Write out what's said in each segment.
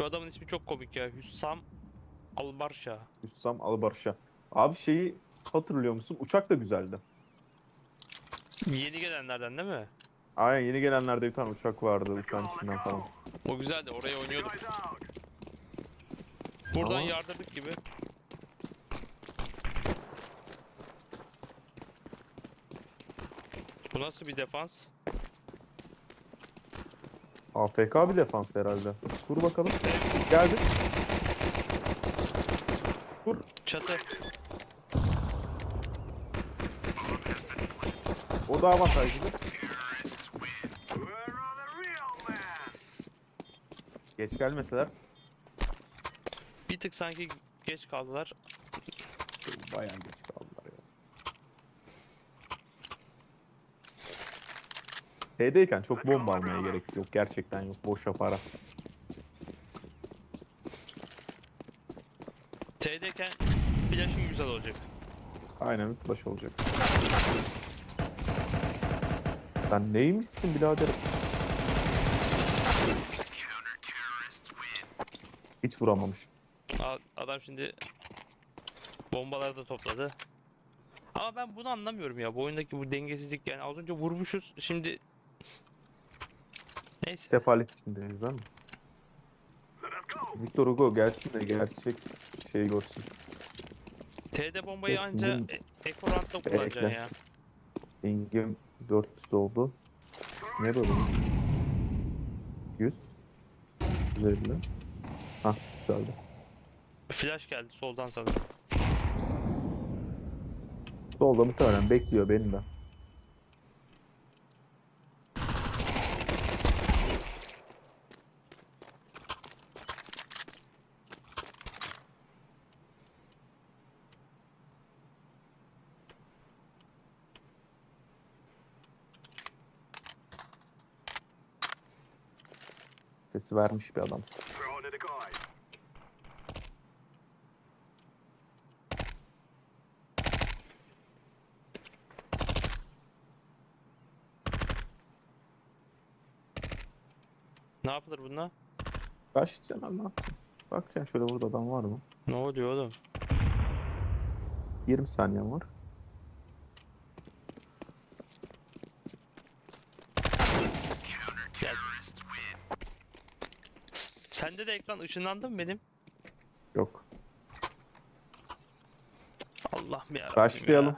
Şu adamın ismi çok komik ya. Hüssam Albarşa. Hüssam Albarşa. Abi şeyi hatırlıyor musun? Uçak da güzeldi. Yeni gelenlerden değil mi? Aynen yeni gelenlerde bir tane uçak vardı uçağın içinden falan. O güzeldi. Oraya oynuyorduk. Buradan Ama- yardırdık gibi. Bu nasıl bir defans? AFK bir defans herhalde. Dur bakalım. Geldi. Çatı. O da avantajlı. Geç gelmeseler Bir tık sanki geç kaldılar. bayağı geç kaldılar ya. T'deyken çok bomba almaya gerek yok. Gerçekten yok. Boşa para. T'deyken flash'ın güzel olacak. Aynen flash olacak. Sen neymişsin biraderim? Hiç vuramamış. A- Adam şimdi bombaları da topladı. Ama ben bunu anlamıyorum ya. Bu oyundaki bu dengesizlik yani az önce vurmuşuz. Şimdi Neyse. Tepalet içindeyiz mi? Victor Hugo gelsin de gerçek şey görsün. T'de bombayı Evet, anca şimdi- e- Ekorant'ta kullanacaksın Ekle. ya. Ingame 400 oldu. Ne böyle? 100. 150. Hah güzeldi. Flash geldi soldan sanırım. Solda muhtemelen bekliyor beni de. Sesi vermiş bir adamsın. Ne yapılır bununla? Başlayacaksın ama. Bakacaksın şöyle burada adam var mı? Ne oluyor oğlum? 20 saniyen var. Gel. S- Sende de ekran ışınlandı mı benim? Yok. Allah ya. Rushlayalım.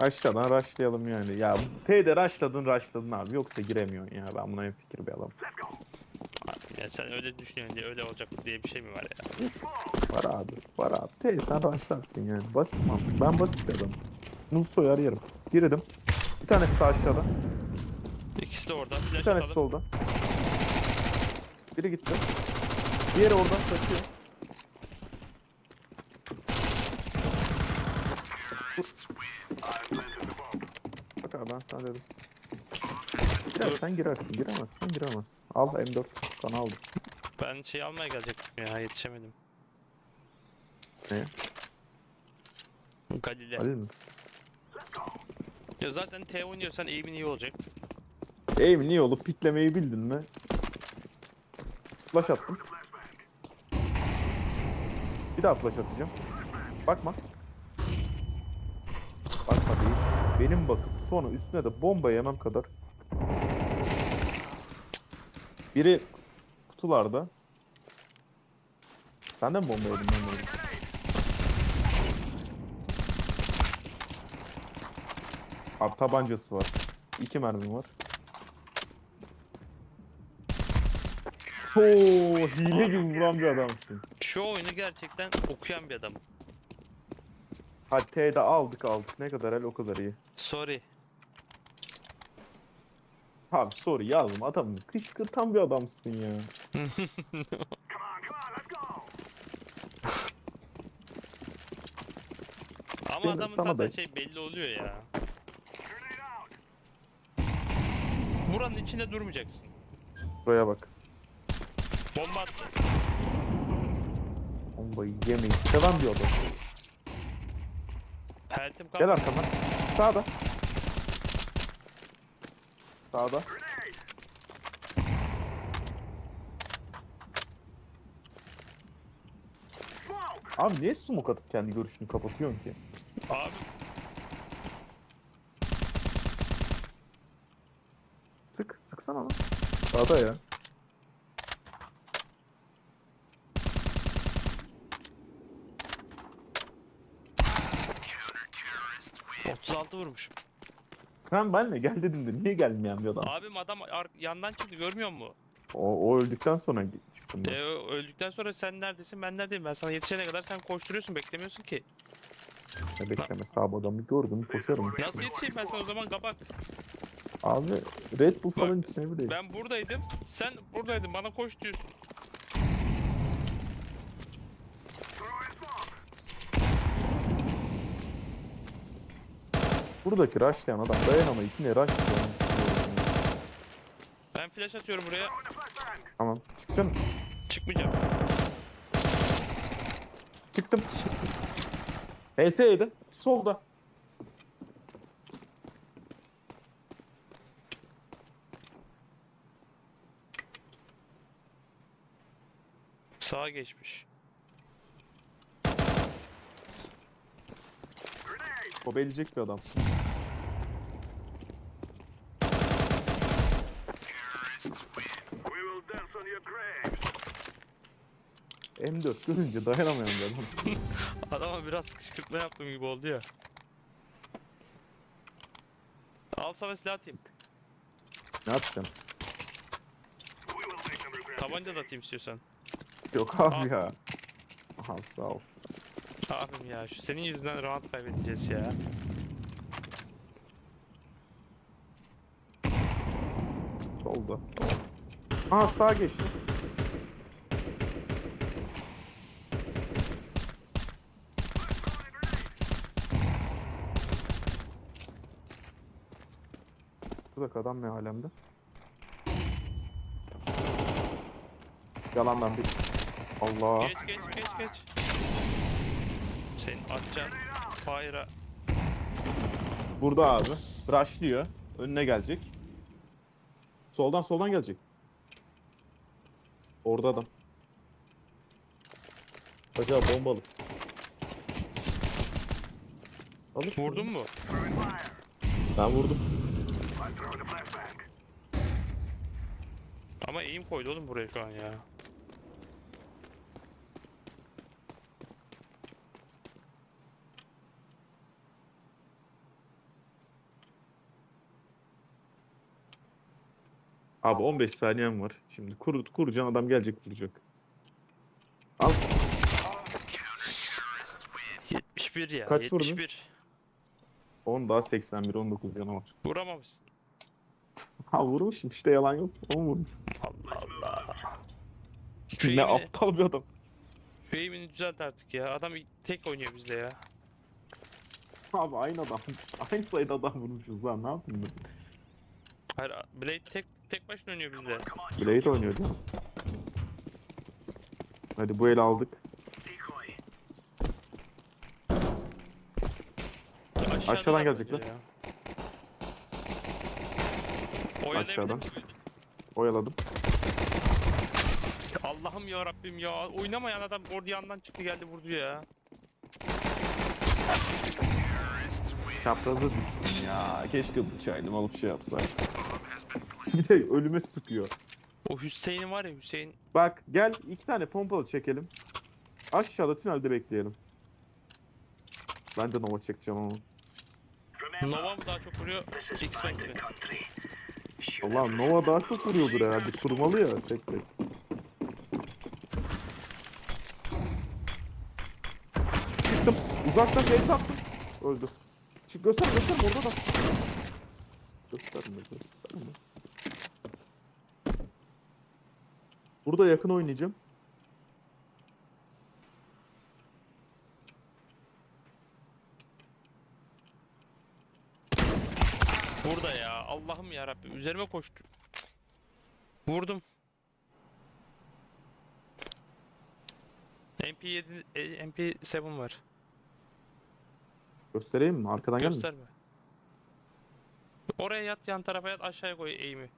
Aşağıdan rushlayalım yani. Ya T'de rushladın rushladın abi. Yoksa giremiyorsun ya. Ben buna en fikir bir adamım. Ya sen öyle düşünüyorsun diye öyle olacak diye bir şey mi var ya? Var abi. Var abi. T sen rushlarsın yani. Basit mantık. Ben basit bir adamım. Muz soyar yerim. Girdim. Bir tanesi sağ aşağıda. İkisi de orada. Bir Flash tanesi atalım. solda. Biri gitti. Diğeri oradan kaçıyor. Bak abi ben sana dedim. Girersen girersin. Giremezsen giremezsin. Al M4 sana aldım. Ben şey almaya gelecektim ya yetişemedim. Ne? Galile. Halil mi? Ya zaten T oynuyorsan aim'in iyi olacak. Aim niye olup piklemeyi bildin mi? Flash attım. Bir daha flash atacağım. Bakma. Bakma değil. Benim bakıp sonra üstüne de bomba yemem kadar. Biri kutularda. Senden mi bomba yedin ben de yedim. Abi tabancası var. İki mermi var. Oo, hile gibi vuran bir adamsın. Şu oyunu gerçekten okuyan bir adam. Hadi T'de aldık aldık. Ne kadar el o kadar iyi. Sorry. Abi soru yazdım adamı kışkırtan bir adamsın ya. Ama Senin- adamın sana zaten da- şey belli oluyor ya. Buranın içinde durmayacaksın. Buraya bak. Bomba attı. Bombayı yemeyi seven bir adam. Peltim Gel arkamdan. Sağda. Sağda. Abi niye smoke atıp kendi görüşünü kapatıyorsun ki? Abi Sık, sıksana lan. Sağda ya. 36 vurmuş. Ben benle gel dedim de niye gelmeyen bir adam? Abim adam ar- yandan çıktı görmüyor musun? O, o öldükten sonra çıktım ben. E, ö- öldükten sonra sen neredesin ben neredeyim ben sana yetişene kadar sen koşturuyorsun beklemiyorsun ki. Ne bekleme sağ adamı gördüm koşarım. Nasıl yetişeyim ben sana o zaman kapak. Abi Red Bull falan içine bile. Ben buradaydım sen buradaydın bana koş diyorsun. Buradaki rushlayan adam dayanamayıp yine rushlayan. Ben flash atıyorum buraya Tamam çıksana. çıkmayacağım. Çıktım. HS yedi. Solda. Sağa geçmiş. O belecek bir adam. M4 görünce dayanamayan bir adam. Adama biraz kışkırtma yaptığım gibi oldu ya. Al sana silah atayım. Ne yapacaksın? Tabanca da atayım istiyorsan. Yok abi ya. Aha sağ ol. Abim ya şu senin yüzünden round kaybedeceğiz ya. Solda. Aha sağa geçti. Buradaki adam ne alemde? Yalandan bir. Allah. Geç geç geç geç. Senin atacağın fire'a Burada abi. Rushlıyor. Önüne gelecek. Soldan soldan gelecek. Orada adam. Acaba bombalı. Alır şunu. vurdun mu? Ben vurdum. Ama eğim koydu oğlum buraya şu an ya. Abi 15 saniyem var. Şimdi kur, kuracaksın adam gelecek vuracak. Al. 71 ya. Kaç vurdun? 71. 10 daha 81 19 canı var. Vuramamışsın. Ha vurmuşum işte yalan yok. 10 vurmuş. Allah Allah. Şu ne aptal bir adam. şu eğimini düzelt artık ya. Adam tek oynuyor bizde ya. Abi aynı adam. Aynı sayıda adam vurmuşuz lan ne yapayım ben? Hayır Blade tek tek başına oynuyor bizde. Blade oynuyor canım. Hadi bu eli aldık. Aşağıda Aşağıdan da gelecekler. ya. Oyalayabilir Aşağıdan. miyim? Oyaladım. Allah'ım ya Rabbim ya. Oynamayan adam orada yandan çıktı geldi vurdu ya. Çapraza düştüm ya. Keşke bıçağıydım alıp şey yapsaydım. bir de ölüme sıkıyor. O Hüseyin'in var ya Hüseyin. Bak gel iki tane pompalı çekelim. Aşağıda tünelde bekleyelim. Ben de Nova çekeceğim ama. Nova mı daha çok vuruyor? X-Max mi? Allah Nova daha çok vuruyordur herhalde. Kurmalı ya tek tek. Çıktım. Uzaktan face attım. Öldü. Çık göster göster orada da. Gösterme gösterme. Burada yakın oynayacağım. Burada ya. Allah'ım ya Rabbim. Üzerime koştu. Vurdum. MP7 e, MP7 var. Göstereyim mi? Arkadan gelmesin. Gösterme. Oraya yat yan tarafa yat aşağıya koy eğimi.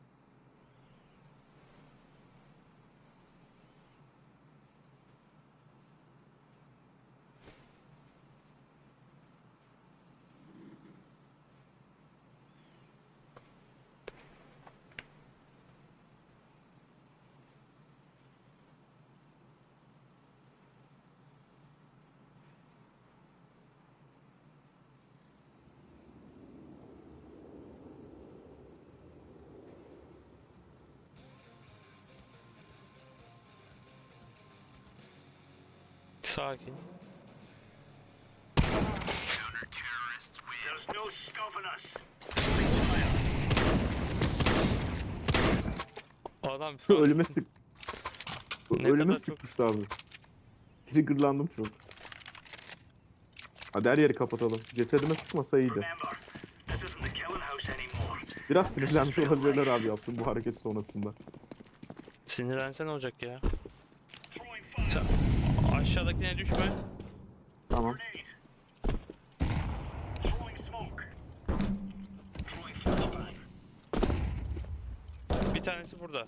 Sakin. Adam Ölüme sık. Ne Ölüme kadar çok- sıkmıştı abi. Triggerlandım çok. Hadi her yeri kapatalım. Cesedime sıkmasa iyiydi. Biraz sinirlenmiş olabilirler abi yaptığım bu hareket sonrasında. Sinirlensen olacak ya. Aşağıdakine düşme. Tamam. Bir tanesi burada.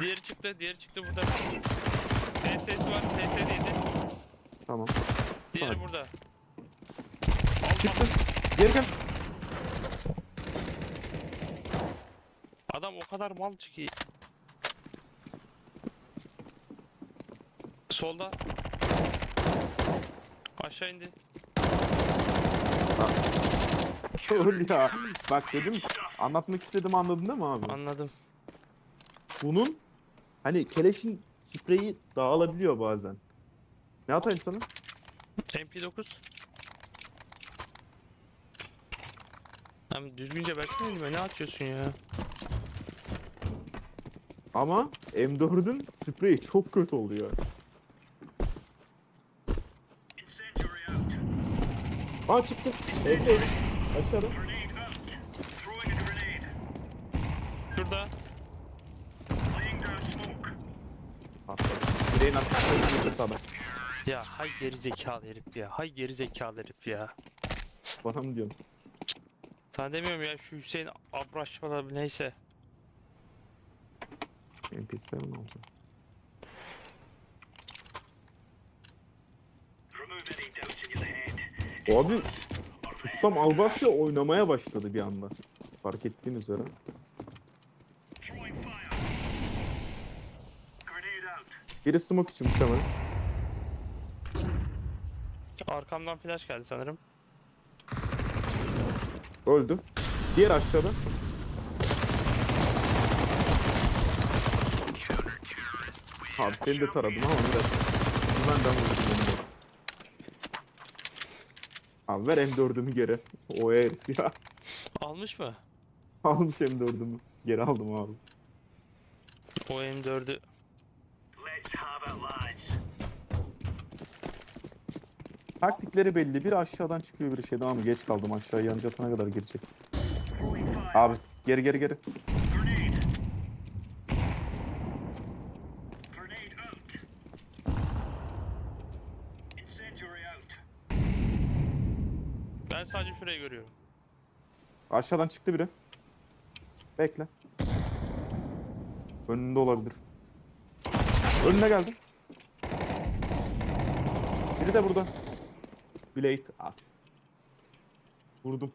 Diğeri çıktı, diğeri çıktı burada. TSS var, TSD'ydi. Tamam. Diğeri Sakin. burada. Çıktı. Geri gel. Adam o kadar mal çıkıyor. Solda. Aşağı indi. Öl ya. Bak dedim anlatmak istediğimi anladın değil mi abi? Anladım. Bunun hani keleşin spreyi dağılabiliyor bazen. Ne atayım sana? MP9. Abi düzgünce versene elime ne atıyorsun ya? Ama M4'ün spreyi çok kötü oluyor. Aa çıktı. Evet evet. Aşağıda. Şurada. Atladı. Direğin sağda. Ya hay geri zekalı herif ya. Hay geri zekalı herif ya. Bana mı diyorsun? Sana demiyorum ya şu Hüseyin Abraş falan neyse. MP7 oldu. Remove any Abi Ustam Albaşya oynamaya başladı bir anda. Fark ettiğin üzere. Biri smoke için muhtemelen. Arkamdan flash geldi sanırım. Öldü. Diğer aşağıda. Abi seni de taradım ama biraz. Benden vurdum beni de. Abi ver M4'ümü geri. O herif ya. Almış mı? Almış M4'ümü. Geri aldım abi. O M4'ü. Let's have it, lads. Taktikleri belli. Bir aşağıdan çıkıyor bir şeyden ama geç kaldım aşağıya yanıcı atana kadar girecek. Abi geri geri geri. Görüyorum. Aşağıdan çıktı biri. Bekle. Önünde olabilir. Önüne geldim. Biri de burada. Blade as. Vurdum.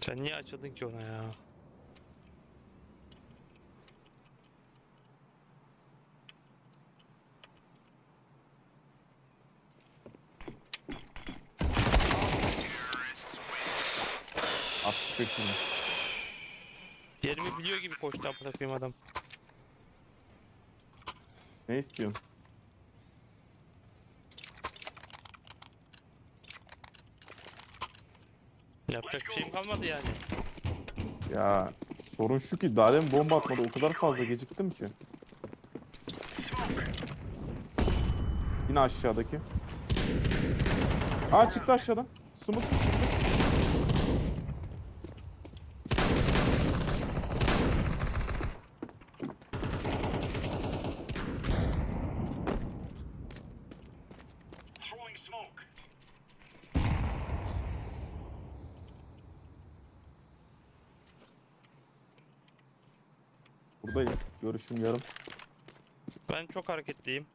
Sen niye açıldın ki ona ya? Kaçırdım. Yerimi biliyor gibi koştu amına koyayım adam. Ne istiyorsun? Yapacak bir şeyim kalmadı yani. Ya sorun şu ki daha demin bomba atmadı o kadar fazla geciktim ki. Yine aşağıdaki. Aa çıktı aşağıdan. Sumut çıktı. Throwing smoke. Buradayım. Görüşüm yarım. Ben çok hareketliyim.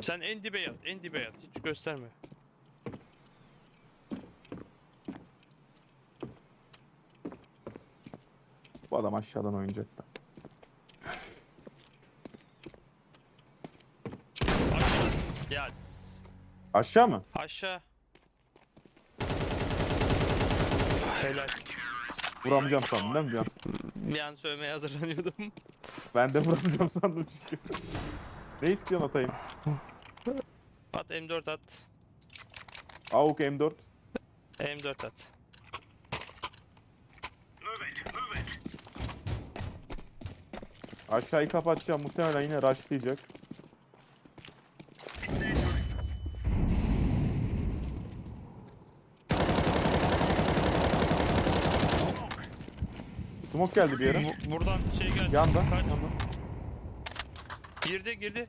Sen en dibe yat, en dibe yat. Hiç gösterme. Bu adam aşağıdan oynayacak da. Aşağı. Ya s- Aşağı mı? aşağı. Helal. Vuramayacağım sandım değil mi bir an? Bir an sövmeye hazırlanıyordum. Ben de vuramayacağım sandım çünkü. ne istiyorsun atayım? At M4 at. AUK M4. M4 at. Move it, move it. Aşağıyı kapatacağım. Muhtemelen yine rushlayacak. Smoke geldi bir yere. Bu- buradan şey geldi. Yanda. Kaç- yanda. Girdi girdi.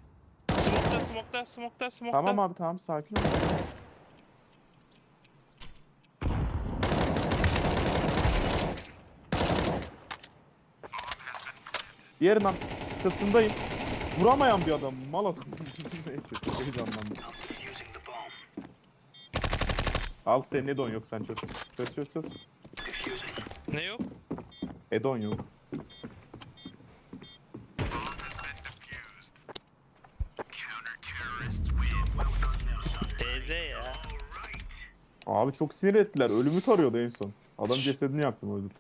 Smokta smokta smokta smokta. Tamam abi tamam sakin ol. Diğerin arkasındayım. Vuramayan bir adam. Mal adam. Neyse çok heyecanlandım. Al senin Edon yok sen çöz. Çöz çöz çöz. Ne yok? Edon yok. TZ ya. Abi çok sinir ettiler. Ölümü tarıyordu en son. Adam cesedini yaktım öldü.